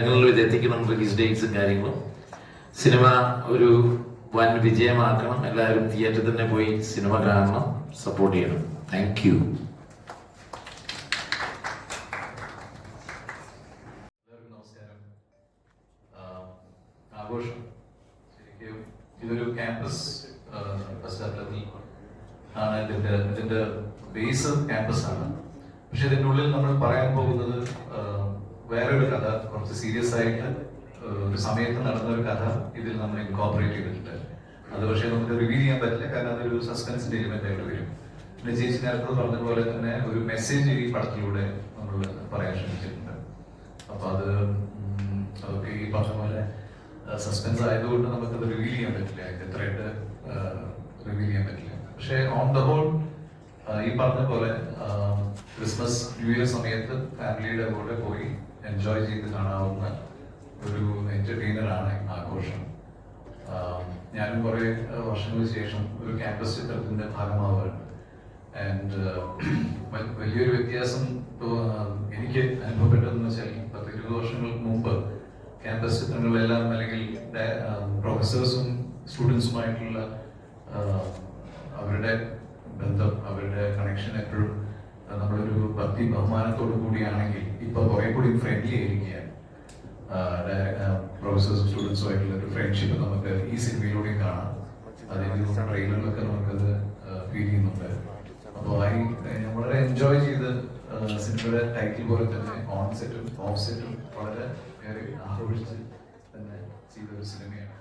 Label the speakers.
Speaker 1: ജനങ്ങളിൽ ഇത് എത്തിക്കണം റിലീസ് ഡേറ്റ്സും കാര്യങ്ങളും. സിനിമ ഒരു വൻ വിജയമാക്കണം. എല്ലാവരും തിയേറ്ററിൽ തന്നെ പോയി സിനിമ കാണണം. സപ്പോർട്ട് ചെയ്യണം. താങ്ക് യു ആഘോഷം. ശരിക്കും ഇതൊരു ക്യാമ്പസ് പശ്ചാത്തലത്തിൽ ആണ് ഇതിന്റെ ഇതിന്റെ ബേസ് ക്യാമ്പസ് ആണ്. പക്ഷെ ഇതിന്റെ ഉള്ളിൽ നമ്മൾ പറയാൻ പോകുന്നത് വേറൊരു കഥ കുറച്ച് സീരിയസ് ആയിട്ട് ഒരു സമയത്ത് നടന്ന ഒരു കഥ ഇതിൽ നമ്മൾ ഇൻകോപ്പറേറ്റ് ചെയ്തിട്ടുണ്ട്. അത് പക്ഷേ നമുക്ക് റിവീൽ ചെയ്യാൻ പറ്റില്ല കാരണം അതൊരു സസ്പെൻസിന്റെ എലിമെന്റ് ആയിട്ട് വരും. പിന്നെ ചേച്ചി നേരത്തെ പറഞ്ഞ പോലെ തന്നെ ഒരു മെസ്സേജ് ഈ പടത്തിലൂടെ നമ്മൾ പറയാൻ ശ്രമിച്ചിട്ടുണ്ട്. അപ്പൊ അത് അതൊക്കെ ഈ പറഞ്ഞ പോലെ സസ്പെൻസ് ആയതുകൊണ്ട് നമുക്കത് റിവീൽ ചെയ്യാൻ പറ്റില്ല. ത്രെഡ് റിവീൽ ചെയ്യാൻ പറ്റില്ല. പക്ഷേ ഓൺ ദ ഹോൾ ഈ പറഞ്ഞ പോലെ ക്രിസ്മസ് ന്യൂ ഇയർ സമയത്ത് ഫാമിലിയുടെ കൂടെ പോയി എൻജോയ് ചെയ്ത് കാണാവുന്ന ഒരു എന്റർടൈനർ ആണ് ആഘോഷം. ഞാനും കുറേ വർഷങ്ങൾക്ക് ശേഷം ഒരു ക്യാമ്പസ് ചിത്രത്തിന്റെ ഭാഗമാവുകയാണ് ആൻഡ് വലിയൊരു വ്യത്യാസം എനിക്ക് അനുഭവപ്പെട്ടതെന്ന് വെച്ചാൽ പത്ത് ഇരുപത് വർഷങ്ങൾക്ക് മുമ്പ് ക്യാമ്പസ് ചിത്രങ്ങളിലെല്ലാം അല്ലെങ്കിൽ പ്രൊഫസേഴ്സും സ്റ്റുഡൻസുമായിട്ടുള്ള അവരുടെ ബന്ധം അവരുടെ കണക്ഷൻ എപ്പോഴും നമ്മളൊരു ഭക്തി ബഹുമാനത്തോടു കൂടിയാണെങ്കിൽ ഇപ്പൊ കുറെ കൂടി ഫ്രണ്ട്ലി ആയിരിക്കുകയാണ്. പ്രൊഫസേഴ്സ് സ്റ്റുഡൻസുമായിട്ടുള്ള ഒരു ഫ്രണ്ട്ഷിപ്പ് നമുക്ക് ഈ സിനിമയിലൂടെയും കാണാം. അതിന് ട്രെയിലറിലൊക്കെ നമുക്കത് ഫീൽ ചെയ്യുന്നുണ്ട്. അപ്പോൾ ഐ വളരെ എൻജോയ് ചെയ്ത് സിനിമയുടെ ടൈറ്റിൽ പോലെ തന്നെ ഓൺ സെറ്റും വളരെ ഏറെ ആഘോഷിച്ച് തന്നെ ചെയ്ത ഒരു സിനിമയാണ്